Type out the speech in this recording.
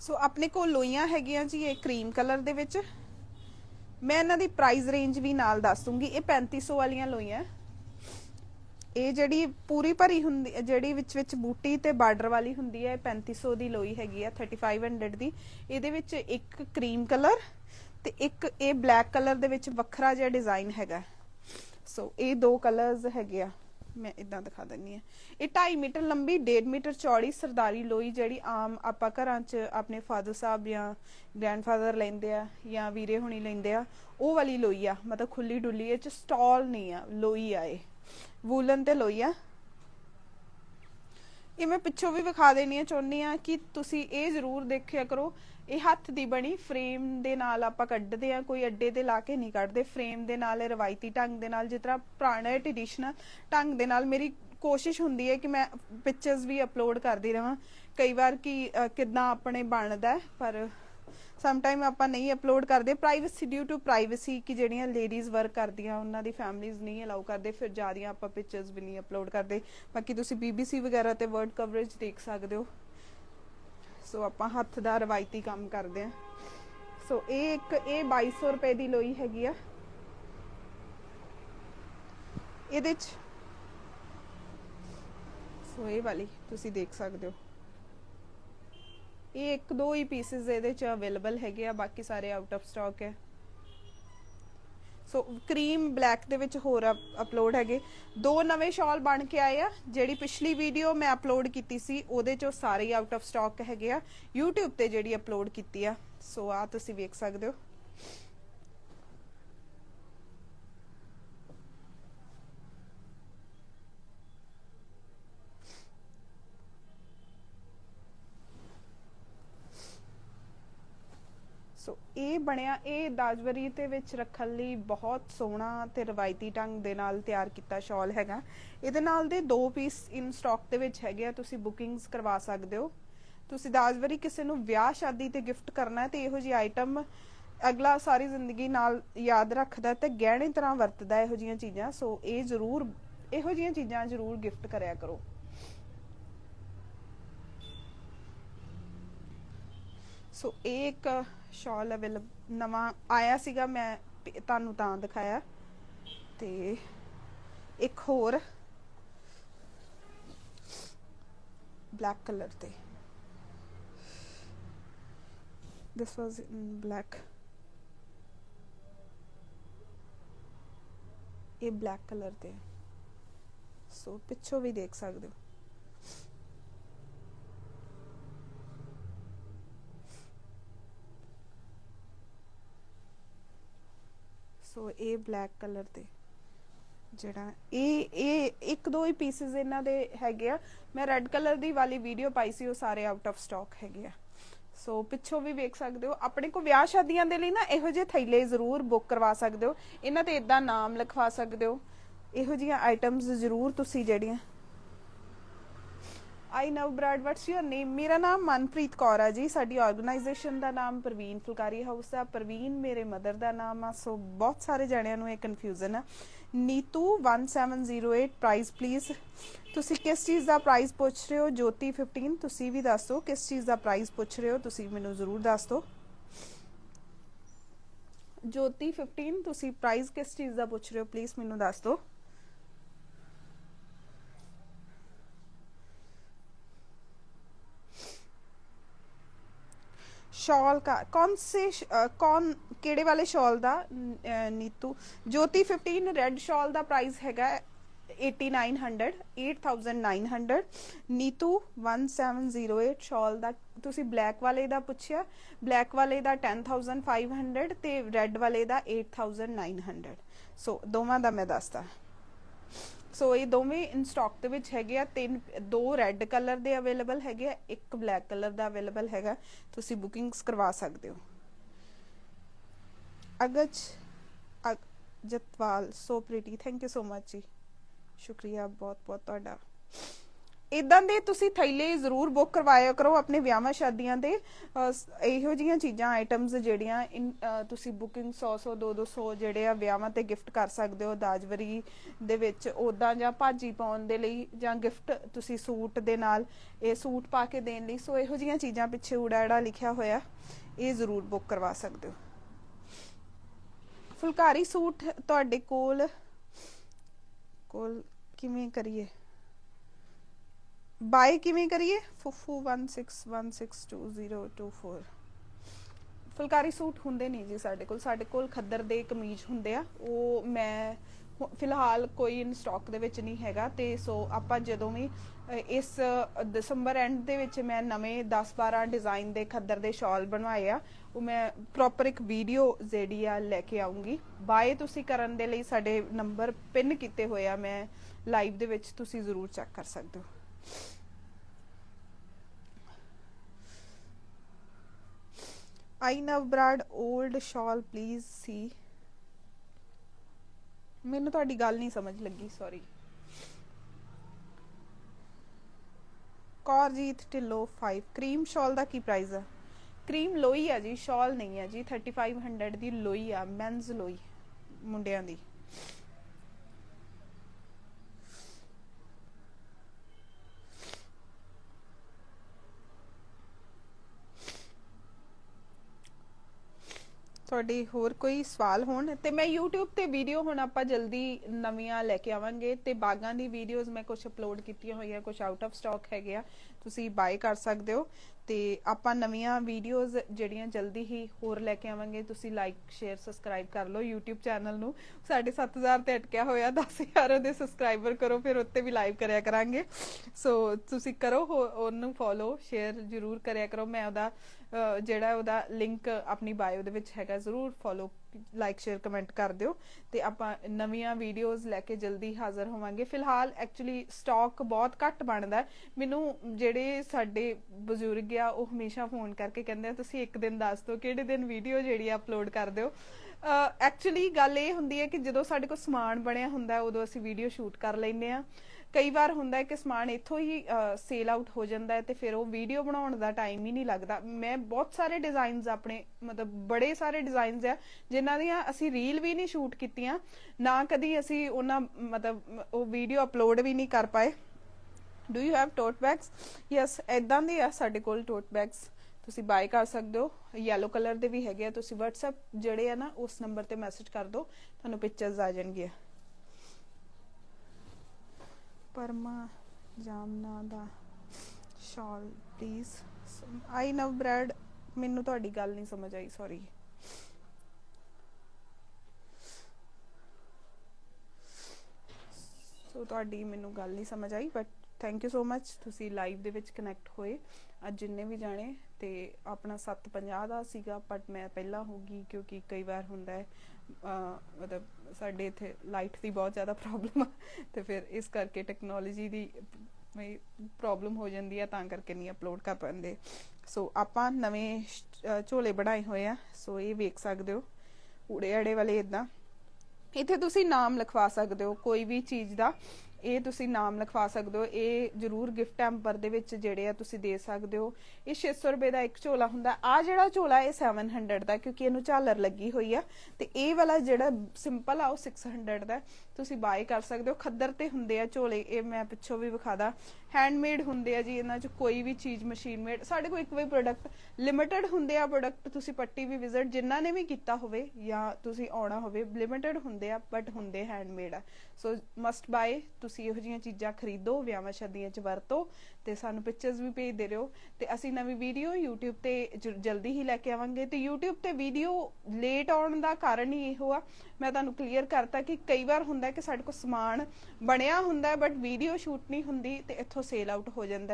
ਸੋ ਆਪਣੇ ਕੋਲ ਲੋਈਆਂ ਹੈਗੀਆਂ ਜੀ ਇਹ ਕਰੀਮ ਕਲਰ ਦੇ ਵਿੱਚ। ਮੈਂ ਇਹਨਾਂ ਦੀ ਪ੍ਰਾਈਸ ਰੇਂਜ ਵੀ ਨਾਲ ਦੱਸ ਦੂੰਗੀ। ਇਹ 3500 ਵਾਲੀਆਂ ਲੋਈਆਂ ਇਹ ਜਿਹੜੀ ਪੂਰੀ ਭਰੀ ਹੁੰਦੀ, ਜਿਹੜੀ ਵਿੱਚ ਵਿੱਚ ਬੂਟੀ ਤੇ ਬਾਰਡਰ ਵਾਲੀ ਹੁੰਦੀ ਹੈ, ਇਹ 3500 ਦੀ ਲੋਈ ਹੈਗੀ ਆ 3500 ਦੀ। ਇਹਦੇ ਵਿੱਚ ਇੱਕ ਕਰੀਮ ਕਲਰ ਤੇ ਇੱਕ ਇਹ ਬਲੈਕ ਕਲਰ ਦੇ ਵਿੱਚ ਵੱਖਰਾ ਜਿਹਾ ਡਿਜ਼ਾਈਨ ਹੈਗਾ। ਸੋ ਇਹ ਦੋ ਕਲਰਸ ਹੈਗੇ ਆ। ਮੈਂ ਇਦਾਂ ਦਿਖਾ ਦਿੰਨੀ ਆ। ਇਹ 2.5 ਮੀਟਰ ਲੰਬੀ 1.5 ਮੀਟਰ ਚੌੜੀ ਸਰਦਾਰੀ ਲੋਈ ਜਿਹੜੀ ਆਮ ਆਪਾਂ ਘਰਾਂ 'ਚ ਆਪਣੇ ਫਾਦਰ ਸਾਹਿਬ ਜਾਂ ਗ੍ਰੈਂਡਫਾਦਰ ਲੈਂਦੇ ਆ ਜਾਂ ਵੀਰੇ ਹੁਣੀ ਲੈਂਦੇ ਆ, ਉਹ ਵਾਲੀ ਲੋਈ ਆ। ਮਤਲਬ ਖੁੱਲੀ ਡੁੱਲੀ, ਇਹ 'ਚ ਸਟਾਲ ਨਹੀਂ ਆ, ਲੋਈ ਆ ਇਹ। ਵੂਲਨ ਤੇ ਲੋਈ ਆ। ਇਹ ਮੈਂ ਪਿੱਛੋਂ ਵੀ ਵਿਖਾ ਦੇਣੀ ਆ ਚਾਹੁੰਦੀ ਆ ਕਿ ਤੁਸੀਂ ਇਹ ਜ਼ਰੂਰ ਦੇਖਿਆ ਕਰੋ ਇਹ ਹੱਥ ਦੀ ਬਣੀ ਫਰੇਮ ਦੇ ਨਾਲ ਆਪਾਂ ਕੱਢਦੇ ਆ ਕੋਈ ਅੱਡੇ ਤੇ ਲਾ ਕੇ ਨਹੀਂ ਕੱਢਦੇ। ਫਰੇਮ ਦੇ ਨਾਲ ਰਵਾਇਤੀ ਢੰਗ ਦੇ ਨਾਲ ਜਿਸ ਤਰ੍ਹਾਂ ਪੁਰਾਣਾ ਟ੍ਰੈਡੀਸ਼ਨਲ ਢੰਗ ਦੇ ਨਾਲ ਮੇਰੀ ਕੋਸ਼ਿਸ਼ ਹੁੰਦੀ ਹੈ ਕਿ ਮੈਂ ਪਿਕਚਰਸ ਵੀ ਅਪਲੋਡ ਕਰਦੀ ਰਵਾਂ। ਕਈ ਵਾਰ ਕਿ ਅ, ਆਪਣੇ ਬਣਦਾ ਪਰ ਸਮ ਟਾਈਮ ਆਪਾਂ ਨਹੀਂ ਅਪਲੋਡ ਕਰਦੇ। ਪ੍ਰਾਈਵੇਸੀ ਡਿਊ ਟੂ ਪ੍ਰਾਈਵੇਸੀ ਕਿ ਜਿਹੜੀਆਂ ਲੇਡੀਜ਼ ਵਰਕ ਕਰਦੀਆਂ ਉਹਨਾਂ ਦੀ ਫੈਮਲੀਜ਼ ਨਹੀਂ ਅਲਾਉ ਕਰਦੇ। ਫਿਰ ਜਿਆਦੀਆਂ ਆਪਾਂ ਪਿਕਚਰਸ ਵੀ ਨਹੀਂ ਅਪਲੋਡ ਕਰਦੇ। ਬਾਕੀ ਤੁਸੀਂ BBC ਵਗੈਰਾ ਤੇ ਵਰਡ ਕਵਰੇਜ ਦੇਖ ਸਕਦੇ ਹੋ। ਸੋ ਆਪਾਂ ਹੱਥ ਦਾ ਰਵਾਇਤੀ ਕੰਮ ਕਰਦੇ ਆ ਸੋ ਇਹ ਇੱਕ, ਇਹ 2200 ਰੁਪਏ ਦੀ ਲੋਈ ਹੈਗੀ ਆ। ਇਹਦੇ ਚ ਸੋ ਇਹ ਵਾਲੀ ਤੁਸੀਂ ਦੇਖ ਸਕਦੇ ਹੋ। ਇਹ ਇੱਕ, ਦੋ ਹੀ ਪੀਸਸ ਇਹਦੇ ਚ ਅਵੇਲੇਬਲ ਹੈਗੇ ਆ, ਬਾਕੀ ਸਾਰੇ ਆਊਟ ਆਫ ਸਟਾਕ ਹੈ। ਸੋ ਕਰੀਮ ਬਲੈਕ ਦੇ ਵਿੱਚ ਹੋਰ ਅਪਲੋਡ ਹੈਗੇ। ਦੋ ਨਵੇਂ ਸ਼ਾਲ ਬਣ ਕੇ ਆਏ ਆ, ਜਿਹੜੀ ਪਿਛਲੀ ਵੀਡੀਓ ਮੈਂ ਅਪਲੋਡ ਕੀਤੀ ਸੀ, ਉਹਦੇ ਚੋਂ ਸਾਰੇ ਆਊਟ ਆਫ ਸਟਾਕ ਹੈਗੇ ਆ। YouTube ਤੇ ਜਿਹੜੀ ਅਪਲੋਡ ਕੀਤੀ ਆ। ਸੋ ਆ ਤੁਸੀਂ ਵੇਖ ਸਕਦੇ ਹੋ। ਸੋ ਇਹ ਬਣਿਆ, ਇਹ ਦਾਜਵਰੀ ਤੇ ਵਿੱਚ ਰੱਖਣ ਲਈ ਬਹੁਤ ਸੋਹਣਾ ਤੇ ਰਵਾਇਤੀ ਢੰਗ ਦੇ ਨਾਲ ਤਿਆਰ ਕੀਤਾ ਸ਼ਾਲ ਹੈਗਾ। ਇਹਦੇ ਨਾਲ ਦੇ ਦੋ ਪੀਸ ਇਨ ਸਟਾਕ ਦੇ ਵਿੱਚ ਹੈਗੇ ਆ, ਤੁਸੀਂ ਬੁਕਿੰਗਸ ਕਰਵਾ ਸਕਦੇ ਹੋ। ਤੁਸੀਂ ਦਾਜਵਰੀ ਕਿਸੇ ਨੂੰ ਵਿਆਹ ਸ਼ਾਦੀ ਤੇ ਗਿਫਟ ਕਰਨਾ ਹੈ ਤੇ ਇਹੋ ਜੀ ਆਈਟਮ ਅਗਲਾ ਸਾਰੀ ਜ਼ਿੰਦਗੀ ਨਾਲ ਯਾਦ ਰੱਖਦਾ ਤੇ ਗਹਿਣੇ ਤਰ੍ਹਾਂ ਵਰਤਦਾ ਇਹੋ ਜੀਆਂ ਚੀਜ਼ਾਂ। ਸੋ ਇਹ ਜ਼ਰੂਰ, ਇਹੋ ਜੀਆਂ ਚੀਜ਼ਾਂ ਜ਼ਰੂਰ ਗਿਫਟ ਕਰਿਆ ਕਰੋ। ਸੋ ਇਹ ਇੱਕ ਸ਼ਾਲ ਅਵੇਲੇਬਲ ਨਵਾਂ ਆਇਆ ਸੀਗਾ, ਮੈਂ ਤੁਹਾਨੂੰ ਤਾਂ ਦਿਖਾਇਆ। ਤੇ ਇੱਕ ਹੋਰ। ਬਲੈਕ ਕਲਰ ਤੇ। This was in black. ਇਹ ਬਲੈਕ ਕਲਰ ਤੇ। ਸੋ ਪਿੱਛੋਂ ਵੀ ਦੇਖ ਸਕਦੇ ਹੋ। ਸੋ ਇਹ ਬਲੈਕ ਕਲਰ ਤੇ ਜਿਹੜਾ ਇਹ ਇਹ ਇੱਕ ਦੋ ਹੀ ਪੀਸਸ ਇਹਨਾਂ ਦੇ ਹੈਗੇ ਆ। ਮੈਂ ਰੈੱਡ ਕਲਰ ਦੀ ਵਾਲੀ ਵੀਡੀਓ ਪਾਈ ਸੀ, ਉਹ ਸਾਰੇ ਆਊਟ ਆਫ ਸਟਾਕ ਹੈਗੇ ਆ। ਸੋ ਪਿੱਛੋਂ ਵੀ ਵੇਖ ਸਕਦੇ ਹੋ, ਆਪਣੇ ਕੋ ਵਿਆਹ ਸ਼ਾਦੀਆਂ ਦੇ ਲਈ ਨਾ ਇਹੋ ਜਿਹੇ ਥੈਲੇ ਜ਼ਰੂਰ ਬੁੱਕ ਕਰਵਾ ਸਕਦੇ ਹੋ। ਇਹਨਾਂ ਤੇ ਇਦਾਂ ਨਾਮ ਲਿਖਵਾ ਸਕਦੇ ਹੋ। ਇਹੋ ਜਿਹੀਆਂ ਆਈਟਮਸ ਜ਼ਰੂਰ ਤੁਸੀਂ ਜਿਹੜੀਆਂ ਆਈ ਨਵ ਬ੍ਰਾਡ ਵਾਟਸ ਯੂਰ ਨੇਮ ਮੇਰਾ ਨਾਮ ਮਨਪ੍ਰੀਤ ਕੌਰ ਆ ਜੀ। ਸਾਡੀ ਆਰਗੇਨਾਈਜੇਸ਼ਨ ਦਾ ਨਾਮ ਪ੍ਰਵੀਨ ਫੁਲਕਾਰੀ ਹਾਊਸ ਆ। ਪ੍ਰਵੀਨ, ਮੇਰੇ ਮਦਰ ਦਾ ਨਾਮ ਆ। ਸੋ ਬਹੁਤ ਸਾਰੇ ਜਣਿਆਂ ਨੂੰ ਇਹ ਕਨਫਿਊਜ਼ਨ ਆ। ਨੀਤੂ 1708 ਪ੍ਰਾਈਸ ਪਲੀਜ਼ ਤੁਸੀਂ ਕਿਸ ਚੀਜ਼ ਦਾ ਪ੍ਰਾਈਸ ਪੁੱਛ ਰਹੇ ਹੋ? ਜੋਤੀ 15 ਤੁਸੀਂ ਵੀ ਦੱਸ ਦਿਓ ਕਿਸ ਚੀਜ਼ ਦਾ ਪ੍ਰਾਈਸ ਪੁੱਛ ਰਹੇ ਹੋ? ਤੁਸੀਂ ਮੈਨੂੰ ਜ਼ਰੂਰ ਦੱਸ ਦਿਓ। ਜੋਤੀ 15 ਤੁਸੀਂ ਪ੍ਰਾਈਸ ਕਿਸ ਚੀਜ਼ ਦਾ ਪੁੱਛ ਰਹੇ ਹੋ? ਪਲੀਜ਼ ਮੈਨੂੰ ਦੱਸ ਦਿਓ। ਸ਼ਾਲ ਕਾ ਕੌਨ ਸੇ ਕੌਨ ਕਿਹੜੇ ਵਾਲੇ ਸ਼ਾਲ ਦਾ ਨੀਤੂ? ਜੋਤੀ 15 ਰੈੱਡ ਸ਼ਾਲ ਦਾ ਪ੍ਰਾਈਸ ਹੈਗਾ 8900 8900 ਨੀਤੂ 1708 ਸ਼ਾਲ ਦਾ, ਤੁਸੀਂ ਬਲੈਕ ਵਾਲੇ ਦਾ ਪੁੱਛਿਆ ਬਲੈਕ ਵਾਲੇ ਦਾ 10500 ਤੇ ਰੈੱਡ ਵਾਲੇ ਦਾ 8900 ਸੋ ਦੋਵਾਂ ਦਾ ਮੈਂ ਦੱਸਦਾ। ਸੋ ਇਹ ਦੋਵੇਂ ਇਨ ਸਟਾਕ ਦੇ ਵਿੱਚ ਹੈਗੇ ਆ, ਤਿੰਨ, ਦੋ ਰੈੱਡ ਕਲਰ ਦੇ ਅਵੇਲੇਬਲ ਹੈਗੇ ਆ, ਇੱਕ ਬਲੈਕ ਕਲਰ ਦਾ ਅਵੇਲੇਬਲ ਹੈਗਾ। ਤੁਸੀਂ ਬੁਕਿੰਗਸ ਕਰਵਾ ਸਕਦੇ ਹੋ। ਅਗਜ ਅਗ- ਜਤਵਾਲ so pretty thank you so much ji. ਸ਼ੁਕਰੀਆ ਬਹੁਤ ਬਹੁਤ ਤੁਹਾਡਾ। ਇਦਾਂ ਦੇ ਤੁਸੀਂ ਥੈਲੇ ਜ਼ਰੂਰ ਬੁੱਕ ਕਰਵਾਇਆ ਕਰੋ ਆਪਣੇ ਵਿਆਹਾਂ ਸ਼ਾਦੀਆਂ ਦੇ। ਇਹੋ ਜੀਆਂ ਚੀਜ਼ਾਂ ਆਈਟਮਸ ਜਿਹੜੀਆਂ ਤੁਸੀਂ ਬੁਕਿੰਗ 100 100 200 200 ਜਿਹੜੇ ਆ ਵਿਆਹਾਂ ਤੇ ਗਿਫਟ ਕਰ ਸਕਦੇ ਹੋ ਦਾਜਵਰੀ ਦੇ ਵਿੱਚ ਉਦਾਂ ਜਾਂ ਭਾਜੀ ਪਾਉਣ ਦੇ ਲਈ ਜਾਂ ਗਿਫਟ ਤੁਸੀਂ ਸੂਟ ਦੇ ਨਾਲ, ਇਹ ਸੂਟ ਪਾ ਕੇ ਦੇਣ ਲਈ, ਸੋ ਇਹੋ ਜੀਆਂ ਚੀਜ਼ਾਂ ਪਿੱਛੇ ਉਡਾੜਾ ਲਿਖਿਆ ਹੋਇਆ, ਇਹ ਜ਼ਰੂਰ ਬੁੱਕ ਕਰਵਾ ਸਕਦੇ ਹੋ। ਫੁਲਕਾਰੀ ਸੂਟ ਤੁਹਾਡੇ ਕੋਲ ਕੋਲ ਕਿਵੇਂ ਕਰੀਏ? ਬਾਈ ਕਿਵੇਂ ਕਰੀਏ? ਫੁੱਫੂ 16162024 ਫੁਲਕਾਰੀ ਸੂਟ ਹੁੰਦੇ ਨਹੀਂ ਜੀ ਸਾਡੇ ਕੋਲ। ਸਾਡੇ ਕੋਲ ਖੱਦਰ ਦੇ ਕਮੀਜ਼ ਹੁੰਦੇ ਆ। ਉਹ ਮੈਂ ਫਿਲਹਾਲ ਕੋਈ ਇਨ ਸਟਾਕ ਦੇ ਵਿੱਚ ਨਹੀਂ ਹੈਗਾ। ਤੇ ਸੋ ਆਪਾਂ ਜਦੋਂ ਵੀ ਇਸ ਦਸੰਬਰ ਐਂਡ ਦੇ ਵਿੱਚ ਮੈਂ ਨਵੇਂ 10 12 ਡਿਜ਼ਾਈਨ ਦੇ ਖੱਦਰ ਦੇ ਸ਼ਾਲ ਬਣਵਾਏ ਆ, ਉਹ ਮੈਂ ਪ੍ਰੋਪਰ ਇੱਕ ਵੀਡੀਓ ਜਿਹੜੀ ਆ ਲੈ ਕੇ ਆਉਂਗੀ ਬਾਏ ਤੁਸੀਂ ਕਰਨ ਦੇ ਲਈ ਸਾਡੇ ਨੰਬਰ ਪਿਨ ਕੀਤੇ ਹੋਏ ਆ। ਮੈਂ ਲਾਈਵ ਦੇ ਵਿੱਚ ਤੁਸੀਂ ਜ਼ਰੂਰ ਚੈੱਕ ਕਰ ਸਕਦੇ ਹੋ। ਆਈ ਨਵ ਬ੍ਰਾਡ 올ਡ ਸ਼ਾਲ ਪਲੀਜ਼ ਸੀ ਮੈਨੂੰ ਤੁਹਾਡੀ ਗੱਲ ਨਹੀਂ ਸਮਝ ਲੱਗੀ ਸੌਰੀ ਕੌਰਜੀਤ ਢਿੱਲੋਂ 5 ਕਰੀਮ ਸ਼ਾਲ ਦਾ ਕੀ ਪ੍ਰਾਈਸ ਹੈ ਕਰੀਮ ਲੋਈ ਹੈ ਜੀ ਸ਼ਾਲ ਨਹੀਂ ਹੈ ਜੀ 3500 ਦੀ ਲੋਈ ਆ ਮੈਨਸ ਲੋਈ ਮੁੰਡਿਆਂ ਦੀ। ਤੁਹਾਡੀ ਹੋਰ ਕੋਈ ਸਵਾਲ ਹੋਣ? ਤੇ ਮੈਂ YouTube ਤੇ ਵੀਡੀਓ ਹੁਣ ਆਪਾਂ ਜਲਦੀ ਨਵੀਆਂ ਲੈ ਕੇ ਆਵਾਂਗੇ ਤੇ ਬਾਗਾਂ ਦੀ ਵੀਡੀਓਜ਼ ਮੈਂ ਕੁਝ ਅਪਲੋਡ ਕੀਤੀਆਂ ਹੋਈਆਂ ਕੁਝ ਆਊਟ ਆਫ ਸਟਾਕ ਹੈਗੇ ਆ, ਤੁਸੀਂ ਬਾਏ ਕਰ ਸਕਦੇ ਹੋ। ਤੇ ਆਪਾਂ ਨਵੀਆਂ ਵੀਡੀਓਜ਼ ਜਿਹੜੀਆਂ ਜਲਦੀ ਹੀ ਹੋਰ ਲੈ ਕੇ ਆਵਾਂਗੇ, ਤੁਸੀਂ ਲਾਈਕ ਸ਼ੇਅਰ ਸਬਸਕ੍ਰਾਈਬ ਕਰ ਲਓ YouTube ਚੈਨਲ ਨੂੰ। ਸਾਡੇ 7000 ਤੇ ਅਟਕਿਆ ਹੋਇਆ 10000 ਦੇ ਸਬਸਕ੍ਰਾਈਬਰ ਕਰੋ, ਫਿਰ ਉੱਤੇ ਵੀ ਲਾਈਵ ਕਰਿਆ ਕਰਾਂਗੇ। ਸੋ ਤੁਸੀਂ ਕਰੋ ਹੋ- ਉਹਨੂੰ ਫੋਲੋ ਸ਼ੇਅਰ ਜਰੂਰ ਕਰਿਆ ਕਰੋ। ਮੈਂ ਉਹਦਾ ਜਿਹੜਾ ਉਹਦਾ ਲਿੰਕ ਆਪਣੀ ਬਾਇਓ ਦੇ ਵਿੱਚ ਹੈਗਾ, ਜ਼ਰੂਰ ਫੋਲੋ ਲਾਈਕ ਸ਼ੇਅਰ ਕਮੈਂਟ ਕਰ ਦਿਓ। ਤੇ ਆਪਾਂ ਨਵੀਆਂ ਵੀਡੀਓਜ਼ ਲੈ ਕੇ ਜਲਦੀ ਹਾਜ਼ਰ ਹੋਵਾਂਗੇ। ਫਿਲਹਾਲ ਐਕਚੁਅਲੀ ਸਟਾਕ ਬਹੁਤ ਘੱਟ ਬਣਦਾ ਹੈ। ਮੈਨੂੰ ਜਿਹੜੇ ਸਾਡੇ ਬਜ਼ੁਰਗ ਆ ਉਹ ਹਮੇਸ਼ਾ ਫੋਨ ਕਰਕੇ ਕਹਿੰਦੇ ਆ ਤੁਸੀਂ ਇੱਕ ਦਿਨ ਦੱਸ ਦਿਓ ਕਿਹੜੇ ਦਿਨ ਵੀਡੀਓ ਜਿਹੜੀ ਅਪਲੋਡ ਕਰ ਦਿਓ? ਐਕਚੁਅਲੀ ਗੱਲ ਇਹ ਹੁੰਦੀ ਹੈ ਕਿ ਜਦੋਂ ਸਾਡੇ ਕੋਲ ਸਮਾਨ ਬਣਿਆ ਹੁੰਦਾ ਹੈ, ਉਦੋਂ ਅਸੀਂ ਵੀਡੀਓ ਸ਼ੂਟ ਕਰ ਲੈਂਦੇ ਆ ਕਈ ਵਾਰ ਹੁੰਦਾ ਹੈ ਕਿ ਸਮਾਨ ਇੱਥੋਂ ਹੀ ਸੇਲ ਆਊਟ ਹੋ ਜਾਂਦਾ ਹੈ ਤੇ ਫਿਰ ਉਹ ਵੀਡੀਓ ਬਣਾਉਣ ਦਾ ਟਾਈਮ ਹੀ ਨਹੀਂ ਲੱਗਦਾ। ਮੈਂ ਬਹੁਤ ਸਾਰੇ ਡਿਜ਼ਾਈਨਸ ਆਪਣੇ, ਮਤਲਬ ਬੜੇ ਸਾਰੇ ਡਿਜ਼ਾਈਨਸ ਆ, ਜਿਨ੍ਹਾਂ ਦੀਆਂ ਅਸੀਂ ਰੀਲ ਵੀ ਨਹੀਂ ਸ਼ੂਟ ਕੀਤੀਆਂ, ਨਾ ਕਦੀ ਅਸੀਂ ਉਹਨਾਂ, ਮਤਲਬ, ਉਹ ਵੀਡੀਓ ਅਪਲੋਡ ਵੀ ਨਹੀਂ ਕਰ ਪਾਏ। Do you have tote bags yes ਐਦਾਂ ਦੇ ਆ ਸਾਡੇ ਕੋਲ ਟੋਟ ਬੈਗਸ ਤੁਸੀਂ ਬਾਈ ਕਰ ਸਕਦੇ ਹੋ। ਯੈਲੋ ਕਲਰ ਦੇ ਵੀ ਹੈਗੇ ਆ। ਤੁਸੀਂ WhatsApp ਜਿਹੜੇ ਆ ਨਾ, ਉਸ ਨੰਬਰ ਤੇ ਮੈਸੇਜ ਕਰ ਦਿਓ। ਤੁਹਾਨੂੰ ਪਿਕਚਰਸ ਆ ਜਾਣਗੀਆਂ। ਪਰਮਾ ਜਾਮਨਾ ਦਾ ਸ਼ਾਲ ਪਲੀਜ਼ ਆਈ ਨਵ ਬ੍ਰੈਡ ਮੈਨੂੰ ਤੁਹਾਡੀ ਗੱਲ ਨਹੀਂ ਸਮਝ ਆਈ ਸੌਰੀ ਸੋ ਤੁਹਾਡੀ ਮੈਨੂੰ ਗੱਲ ਨਹੀਂ ਸਮਝ ਆਈ but thank you so much ਤੁਸੀਂ ਲਾਈਵ ਦੇ ਵਿੱਚ ਕਨੈਕਟ ਹੋਏ। ਅੱਜ ਜਿੰਨੇ ਵੀ ਜਾਣੇ ਤੇ ਆਪਣਾ 750 ਦਾ ਸੀਗਾ ਬਟ ਮੈਂ ਪਹਿਲਾਂ ਹੋ ਗਈ ਕਿਉਂਕਿ ਕਈ ਵਾਰ ਹੁੰਦਾ ਹੈ ਮਤਲਬ ਸਾਡੇ ਇੱਥੇ ਲਾਈਟ ਦੀ ਬਹੁਤ ਜ਼ਿਆਦਾ ਪ੍ਰੋਬਲਮ ਆ, ਤੇ ਫਿਰ ਇਸ ਕਰਕੇ ਟੈਕਨੋਲੋਜੀ ਦੀ ਪ੍ਰੋਬਲਮ ਹੋ ਜਾਂਦੀ ਆ, ਤਾਂ ਕਰਕੇ ਨਹੀਂ ਅਪਲੋਡ ਕਰ ਪਾਉਂਦੇ। ਸੋ ਆਪਾਂ ਨਵੇਂ ਝੋਲੇ ਬਣਾਏ ਹੋਏ ਆ ਸੋ ਇਹ ਵੇਖ ਸਕਦੇ ਹੋ, ਊੜੇ ਆੜੇ ਵਾਲੇ ਇਦਾਂ ਇੱਥੇ ਤੁਸੀਂ ਨਾਮ ਲਿਖਵਾ ਸਕਦੇ ਹੋ, ਕੋਈ ਵੀ ਚੀਜ਼ ਦਾ। ਇਹ ਤੁਸੀਂ ਨਾਮ ਲਿਖਵਾ ਸਕਦੇ ਹੋ, ਇਹ ਜਰੂਰ ਗਿਫਟ ਟੈਂਪਰ ਦੇ ਵਿੱਚ ਜਿਹੜੇ ਆ ਤੁਸੀਂ ਦੇ ਸਕਦੇ ਹੋ। ਇਹ 600 ਰੁਪਏ ਦਾ ਇੱਕ ਝੋਲਾ ਹੁੰਦਾ। ਆ ਜਿਹੜਾ ਝੋਲਾ ਇਹ 700 ਦਾ ਕਿਉਂਕਿ ਇਹਨੂੰ ਝਾਲਰ ਲੱਗੀ ਹੋਈ ਆ। ਤੇ ਇਹ ਵਾਲਾ ਜਿਹੜਾ ਸਿੰਪਲ ਆ, ਉਹ 600 ਦਾ ਤੁਸੀਂ ਬਾਏ ਕਰ ਸਕਦੇ ਹੋ। ਖੱਦਰ ਤੇ ਹੁੰਦੇ ਆ ਝੋਲੇ, ਇਹ ਮੈਂ ਪਿੱਛੋਂ ਵੀ ਵਿਖਾਦਾ ਹੈਂਡਮੇਡ ਹੁੰਦੇ ਆ ਜੀ, ਇਹਨਾਂ 'ਚ ਕੋਈ ਵੀ ਚੀਜ਼ ਮਸ਼ੀਨ ਮੇਡ ਸਾਡੇ ਕੋਲ ਇੱਕ ਵੀ ਪ੍ਰੋਡਕਟ ਲਿਮਿਟਡ ਹੁੰਦੇ ਆ ਪ੍ਰੋਡਕਟ ਤੁਸੀਂ ਪੱਟੀ ਵੀ ਵਿਜ਼ਿਟ ਜਿਨ੍ਹਾਂ ਨੇ ਵੀ ਕੀਤਾ ਹੋਵੇ ਜਾਂ ਤੁਸੀਂ ਆਉਣਾ ਹੋਵੇ ਲਿਮਿਟਡ ਹੁੰਦੇ ਆ ਬਟ ਹੁੰਦੇ ਹੈਂਡਮੇਡ ਆ। ਸੋ ਮਸਟ ਬਾਏ ਤੁਸੀਂ ਇਹੋ ਜਿਹੀਆਂ ਚੀਜ਼ਾਂ ਖਰੀਦੋ, ਵਿਆਹਾਂ ਸ਼ਾਦੀਆਂ 'ਚ ਵਰਤੋ ਤੇ ਸਾਨੂੰ ਪਿਕਚਰਸ ਵੀ ਭੇਜਦੇ ਰਹੋ ਤੇ ਅਸੀਂ ਨਵੀਂ ਵੀਡੀਓ YouTube ਤੇ ਜਲਦੀ ਹੀ ਲੈ ਕੇ ਆਵਾਂਗੇ ਤੇ YouTube ਤੇ ਵੀਡੀਓ ਲੇਟ ਆਉਣ ਦਾ ਕਾਰਨ ਹੀ ਇਹੋ ਆ। ਮੈਂ ਤੁਹਾਨੂੰ ਕਲੀਅਰ ਕਰਤਾ ਕਿ ਕਈ ਵਾਰ ਹੁੰਦਾ ਕਿ ਸਾਡੇ ਕੋਲ ਸਮਾਨ ਬਣਿਆ ਹੁੰਦਾ ਬਟ ਵੀਡੀਓ ਸ਼ੂਟ ਨਹੀਂ ਹੁੰਦੀ ਤੇ ਇੱਥੋਂ ਸੇਲ ਆਊਟ ਹੋ ਜਾਂਦਾ।